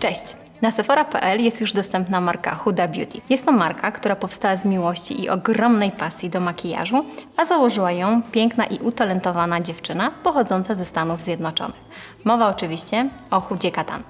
Cześć! Na Sephora.pl jest już dostępna marka Huda Beauty. Jest to marka, która powstała z miłości i ogromnej pasji do makijażu, a założyła ją piękna i utalentowana dziewczyna pochodząca ze Stanów Zjednoczonych. Mowa oczywiście o Hudzie Katan.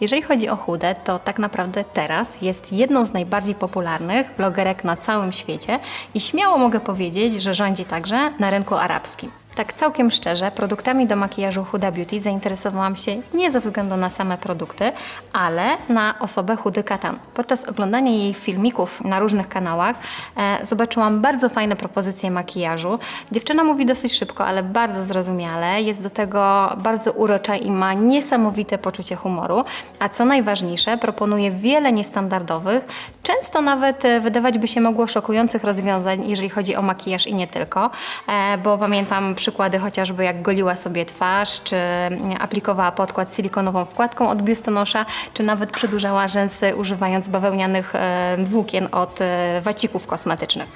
Jeżeli chodzi o Hudę, to tak naprawdę teraz jest jedną z najbardziej popularnych blogerek na całym świecie i śmiało mogę powiedzieć, że rządzi także na rynku arabskim. Tak całkiem szczerze, produktami do makijażu Huda Beauty zainteresowałam się nie ze względu na same produkty, ale na osobę Hudy Katan. Podczas oglądania jej filmików na różnych kanałach e, zobaczyłam bardzo fajne propozycje makijażu. Dziewczyna mówi dosyć szybko, ale bardzo zrozumiale. Jest do tego bardzo urocza i ma niesamowite poczucie humoru. A co najważniejsze, proponuje wiele niestandardowych, często nawet e, wydawać by się mogło szokujących rozwiązań, jeżeli chodzi o makijaż i nie tylko, e, bo pamiętam przykłady chociażby jak goliła sobie twarz, czy mm, aplikowała podkład silikonową wkładką od biustonosza, czy nawet przedłużała rzęsy używając bawełnianych e, włókien od e, wacików kosmetycznych.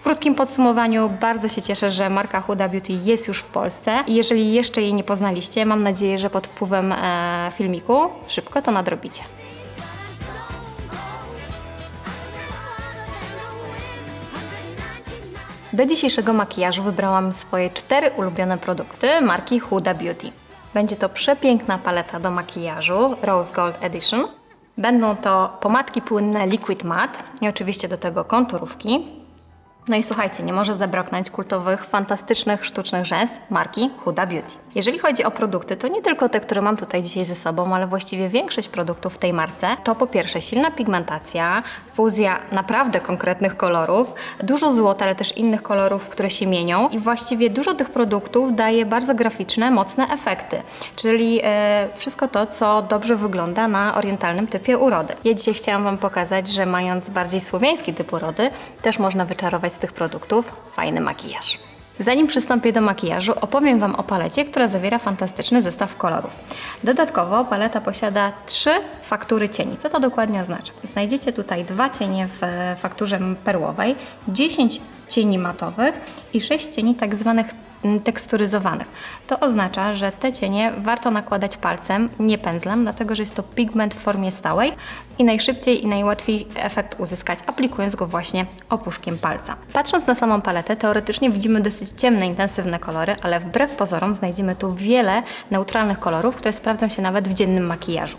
W krótkim podsumowaniu bardzo się cieszę, że marka Huda Beauty jest już w Polsce jeżeli jeszcze jej nie poznaliście, mam nadzieję, że pod wpływem e, filmiku szybko to nadrobicie. Do dzisiejszego makijażu wybrałam swoje cztery ulubione produkty marki Huda Beauty. Będzie to przepiękna paleta do makijażu Rose Gold Edition. Będą to pomadki płynne Liquid Matte i oczywiście do tego konturówki. No i słuchajcie, nie może zabraknąć kultowych, fantastycznych, sztucznych rzęs marki Huda Beauty. Jeżeli chodzi o produkty, to nie tylko te, które mam tutaj dzisiaj ze sobą, ale właściwie większość produktów w tej marce to po pierwsze silna pigmentacja, fuzja naprawdę konkretnych kolorów, dużo złota, ale też innych kolorów, które się mienią i właściwie dużo tych produktów daje bardzo graficzne, mocne efekty, czyli e, wszystko to, co dobrze wygląda na orientalnym typie urody. Ja dzisiaj chciałam Wam pokazać, że mając bardziej słowiański typ urody, też można wyczarować z tych produktów fajny makijaż. Zanim przystąpię do makijażu, opowiem Wam o palecie, która zawiera fantastyczny zestaw kolorów. Dodatkowo paleta posiada trzy faktury cieni. Co to dokładnie oznacza? Znajdziecie tutaj dwa cienie w fakturze perłowej, 10 cieni matowych i 6 cieni tak zwanych teksturyzowanych. To oznacza, że te cienie warto nakładać palcem, nie pędzlem, dlatego że jest to pigment w formie stałej i najszybciej i najłatwiej efekt uzyskać, aplikując go właśnie opuszkiem palca. Patrząc na samą paletę, teoretycznie widzimy dosyć ciemne, intensywne kolory, ale wbrew pozorom znajdziemy tu wiele neutralnych kolorów, które sprawdzą się nawet w dziennym makijażu.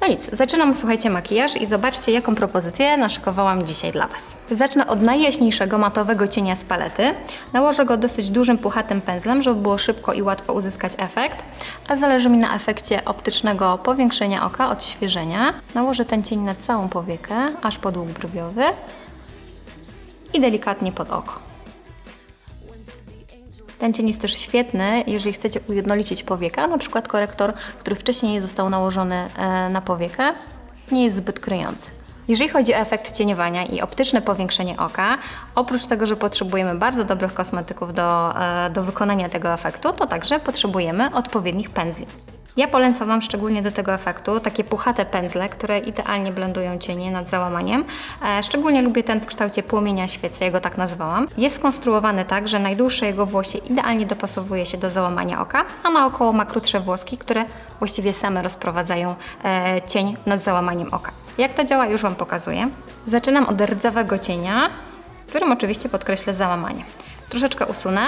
No nic, zaczynam, słuchajcie, makijaż i zobaczcie, jaką propozycję naszykowałam dzisiaj dla Was. Zacznę od najjaśniejszego matowego cienia z palety. Nałożę go dosyć dużym, puchatym pędzlem, żeby było szybko i łatwo uzyskać efekt, a zależy mi na efekcie optycznego powiększenia oka, odświeżenia. Nałożę ten cień na całą powiekę, aż pod łuk brwiowy i delikatnie pod oko. Ten cień jest też świetny, jeżeli chcecie ujednolicić powiekę, na przykład korektor, który wcześniej nie został nałożony e, na powiekę, nie jest zbyt kryjący. Jeżeli chodzi o efekt cieniowania i optyczne powiększenie oka, oprócz tego, że potrzebujemy bardzo dobrych kosmetyków do, e, do wykonania tego efektu, to także potrzebujemy odpowiednich pędzli. Ja polecam Wam szczególnie do tego efektu takie puchate pędzle, które idealnie blendują cienie nad załamaniem. E, szczególnie lubię ten w kształcie płomienia świecy, ja tak nazwałam. Jest skonstruowany tak, że najdłuższe jego włosie idealnie dopasowuje się do załamania oka, a naokoło ma krótsze włoski, które właściwie same rozprowadzają e, cień nad załamaniem oka. Jak to działa, już Wam pokazuję. Zaczynam od rdzawego cienia, którym oczywiście podkreślę załamanie. Troszeczkę usunę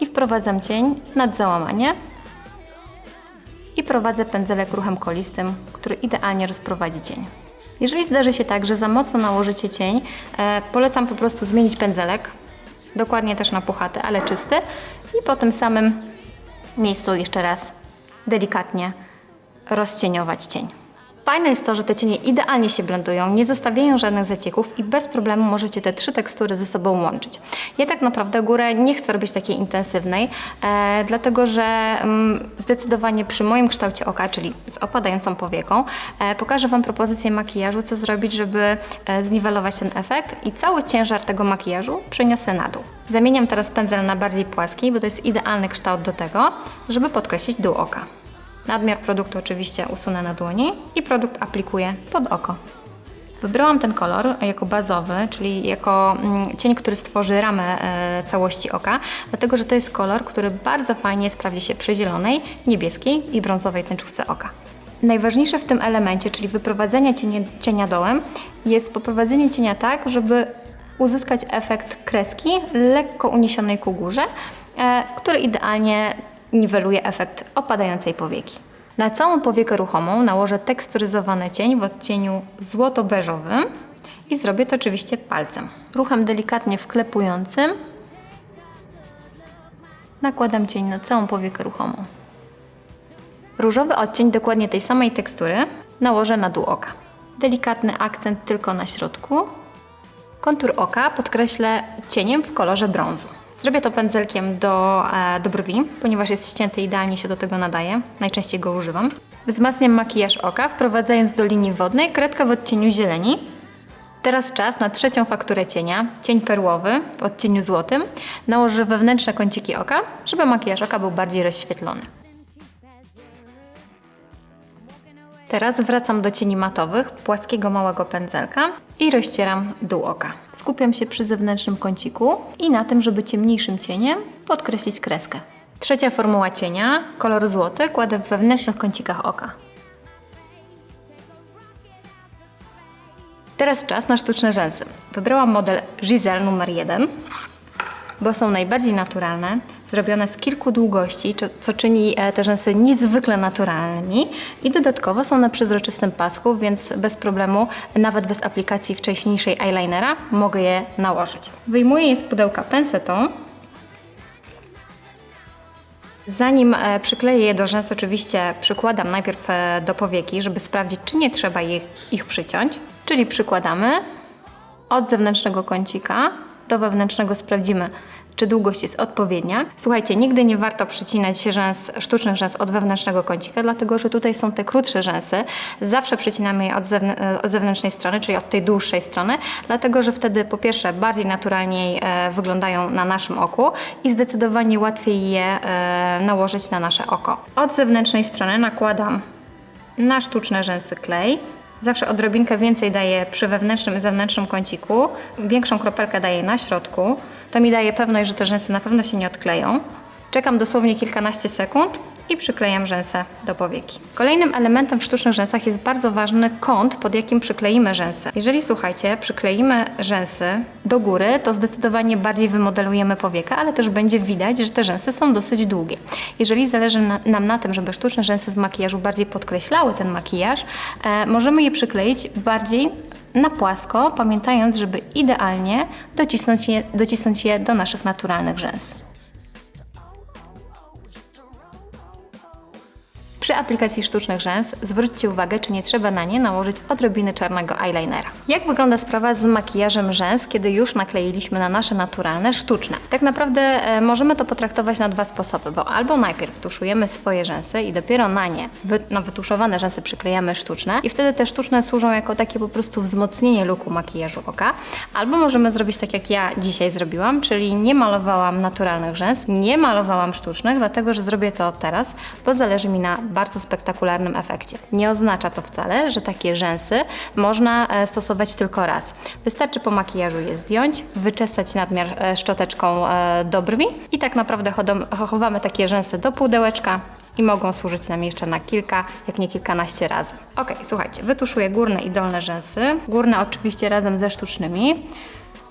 i wprowadzam cień nad załamanie i prowadzę pędzelek ruchem kolistym, który idealnie rozprowadzi cień. Jeżeli zdarzy się tak, że za mocno nałożycie cień, e, polecam po prostu zmienić pędzelek, dokładnie też na puchaty, ale czysty i po tym samym miejscu jeszcze raz delikatnie rozcieniować cień. Fajne jest to, że te cienie idealnie się blendują, nie zostawiają żadnych zacieków i bez problemu możecie te trzy tekstury ze sobą łączyć. Ja tak naprawdę górę nie chcę robić takiej intensywnej, e, dlatego że mm, zdecydowanie przy moim kształcie oka, czyli z opadającą powieką, e, pokażę Wam propozycję makijażu, co zrobić, żeby e, zniwelować ten efekt i cały ciężar tego makijażu przeniosę na dół. Zamieniam teraz pędzel na bardziej płaski, bo to jest idealny kształt do tego, żeby podkreślić dół oka. Nadmiar produktu oczywiście usunę na dłoni i produkt aplikuję pod oko. Wybrałam ten kolor jako bazowy, czyli jako mm, cień, który stworzy ramę e, całości oka, dlatego że to jest kolor, który bardzo fajnie sprawdzi się przy zielonej, niebieskiej i brązowej tęczówce oka. Najważniejsze w tym elemencie, czyli wyprowadzenie cienia, cienia dołem, jest poprowadzenie cienia tak, żeby uzyskać efekt kreski lekko uniesionej ku górze, e, który idealnie niweluje efekt opadającej powieki. Na całą powiekę ruchomą nałożę teksturyzowany cień w odcieniu złoto-beżowym i zrobię to oczywiście palcem. Ruchem delikatnie wklepującym nakładam cień na całą powiekę ruchomą. Różowy odcień dokładnie tej samej tekstury nałożę na dół oka. Delikatny akcent tylko na środku. Kontur oka podkreślę cieniem w kolorze brązu. Zrobię to pędzelkiem do, e, do brwi, ponieważ jest ścięty idealnie się do tego nadaje. Najczęściej go używam. Wzmacniam makijaż oka, wprowadzając do linii wodnej kredkę w odcieniu zieleni. Teraz czas na trzecią fakturę cienia, cień perłowy w odcieniu złotym. Nałożę wewnętrzne kąciki oka, żeby makijaż oka był bardziej rozświetlony. Teraz wracam do cieni matowych, płaskiego małego pędzelka i rozcieram dół oka. Skupiam się przy zewnętrznym kąciku i na tym, żeby ciemniejszym cieniem podkreślić kreskę. Trzecia formuła cienia, kolor złoty, kładę w wewnętrznych kącikach oka. Teraz czas na sztuczne rzęsy. Wybrałam model Giselle numer 1 bo są najbardziej naturalne, zrobione z kilku długości, co- czyni e, te rzęsy niezwykle naturalnymi i dodatkowo są na przezroczystym pasku, więc bez problemu, nawet bez aplikacji wcześniejszej eyelinera, mogę je nałożyć. Wyjmuję je z pudełka pensetą. Zanim e, przykleję je do rzęs, oczywiście przykładam najpierw e, do powieki, żeby sprawdzić, czy nie trzeba ich, ich przyciąć. Czyli przykładamy od zewnętrznego kącika do wewnętrznego sprawdzimy, czy długość jest odpowiednia. Słuchajcie, nigdy nie warto przycinać rzęs, sztucznych rzęs od wewnętrznego kącika, dlatego że tutaj są te krótsze rzęsy. Zawsze przycinamy je od, od zewnętrznej strony, czyli od tej dłuższej strony, dlatego że wtedy po pierwsze bardziej naturalniej e, wyglądają na naszym oku i zdecydowanie łatwiej je e, nałożyć na nasze oko. Od zewnętrznej strony nakładam na sztuczne rzęsy klej. Zawsze odrobinkę więcej daję przy wewnętrznym i zewnętrznym kąciku. Większą kropelkę daję na środku. To mi daje pewność, że te rzęsy na pewno się nie odkleją. Czekam dosłownie kilkanaście sekund i przyklejam rzęsę do powieki. Kolejnym elementem w sztucznych rzęsach jest bardzo ważny kąt, pod jakim przykleimy rzęsy. Jeżeli słuchajcie, przykleimy rzęsy do góry, to zdecydowanie bardziej wymodelujemy powiekę, ale też będzie widać, że te rzęsy są dosyć długie. Jeżeli zależy na, nam na tym, żeby sztuczne rzęsy w makijażu bardziej podkreślały ten makijaż, e, możemy je przykleić bardziej na płasko, pamiętając, żeby idealnie docisnąć je, docisnąć je do naszych naturalnych rzęs. Przy aplikacji sztucznych rzęs zwróćcie uwagę, czy nie trzeba na nie nałożyć odrobiny czarnego eyelinera. Jak wygląda sprawa z makijażem rzęs, kiedy już nakleiliśmy na nasze naturalne, sztuczne? Tak naprawdę e, możemy to potraktować na dwa sposoby, bo albo najpierw tuszujemy swoje rzęsy i dopiero na nie, wy, na wytuszowane rzęsy przyklejamy sztuczne i wtedy te sztuczne służą jako takie po prostu wzmocnienie luku makijażu oka, albo możemy zrobić tak, jak ja dzisiaj zrobiłam, czyli nie malowałam naturalnych rzęs, nie malowałam sztucznych, dlatego że zrobię to teraz, bo zależy mi na bardzo spektakularnym efekcie. Nie oznacza to wcale, że takie rzęsy można e, stosować tylko raz. Wystarczy po makijażu je zdjąć, wyczesać nadmiar e, szczoteczką e, do brwi i tak naprawdę chowamy takie rzęsy do pudełeczka i mogą służyć nam jeszcze na kilka, jak nie kilkanaście razy. Ok, słuchajcie, wytuszuję górne i dolne rzęsy. Górne oczywiście razem ze sztucznymi.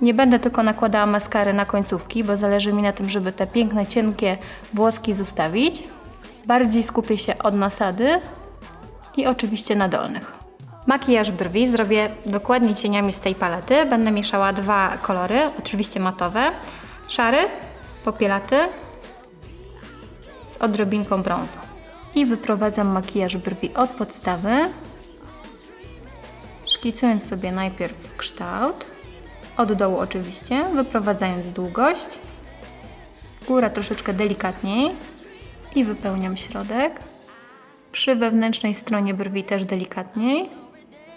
Nie będę tylko nakładała maskary na końcówki, bo zależy mi na tym, żeby te piękne, cienkie włoski zostawić. Bardziej skupię się od nasady i oczywiście na dolnych. Makijaż brwi zrobię dokładnie cieniami z tej palety. Będę mieszała dwa kolory, oczywiście matowe. Szary, popielaty z odrobinką brązu. I wyprowadzam makijaż brwi od podstawy, szkicując sobie najpierw kształt, od dołu oczywiście, wyprowadzając długość, góra troszeczkę delikatniej i wypełniam środek. Przy wewnętrznej stronie brwi też delikatniej.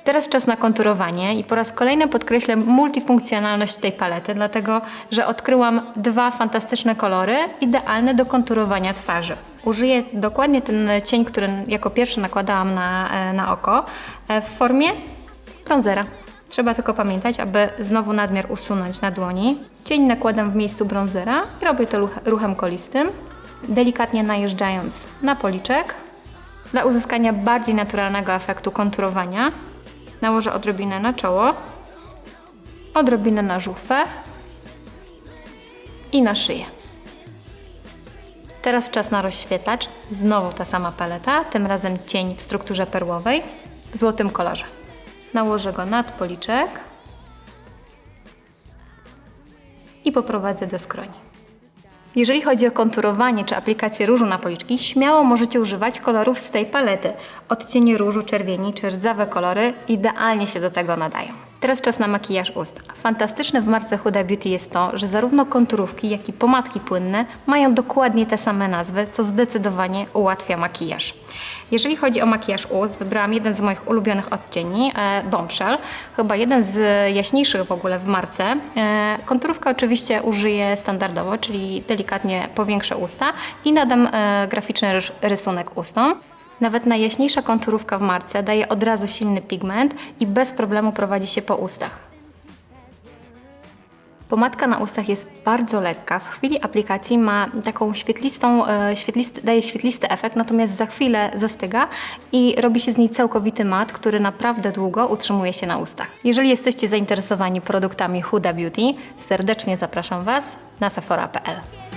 Teraz czas na konturowanie i po raz kolejny podkreślę multifunkcjonalność tej palety, dlatego że odkryłam dwa fantastyczne kolory, idealne do konturowania twarzy. Użyję dokładnie ten cień, który jako pierwszy nakładałam na, e, na oko, e, w formie bronzera. Trzeba tylko pamiętać, aby znowu nadmiar usunąć na dłoni. Cień nakładam w miejscu bronzera i robię to ruch- ruchem kolistym, delikatnie najeżdżając na policzek Dla uzyskania bardziej naturalnego efektu konturowania nałożę odrobinę na czoło, odrobinę na żuchwę i na szyję. Teraz czas na rozświetlacz. Znowu ta sama paleta, tym razem cień w strukturze perłowej w złotym kolorze. Nałożę go nad policzek i poprowadzę do skroni. Jeżeli chodzi o konturowanie czy aplikację różu na policzki, śmiało możecie używać kolorów z tej palety. Odcienie różu, czerwieni czy rdzawe kolory idealnie się do tego nadają. Teraz czas na makijaż ust. Fantastyczne w marce Huda Beauty jest to, że zarówno konturówki, jak i pomadki płynne mają dokładnie te same nazwy, co zdecydowanie ułatwia makijaż. Jeżeli chodzi o makijaż ust, wybrałam jeden z moich ulubionych odcieni, e, Bombshell, chyba jeden z jaśniejszych w ogóle w marce. E, oczywiście użyję standardowo, czyli delikatnie powiększę usta i nadam e, graficzny rys- rysunek ustom. Nawet najjaśniejsza konturówka w marce daje od razu silny pigment i bez problemu prowadzi się po ustach. Pomadka na ustach jest bardzo lekka. W chwili aplikacji ma taką świetlistą, e, świetlisty, daje świetlisty efekt, natomiast za chwilę zastyga i robi się z niej całkowity mat, który naprawdę długo utrzymuje się na ustach. Jeżeli jesteście zainteresowani produktami Huda Beauty, serdecznie zapraszam Was na sephora.pl.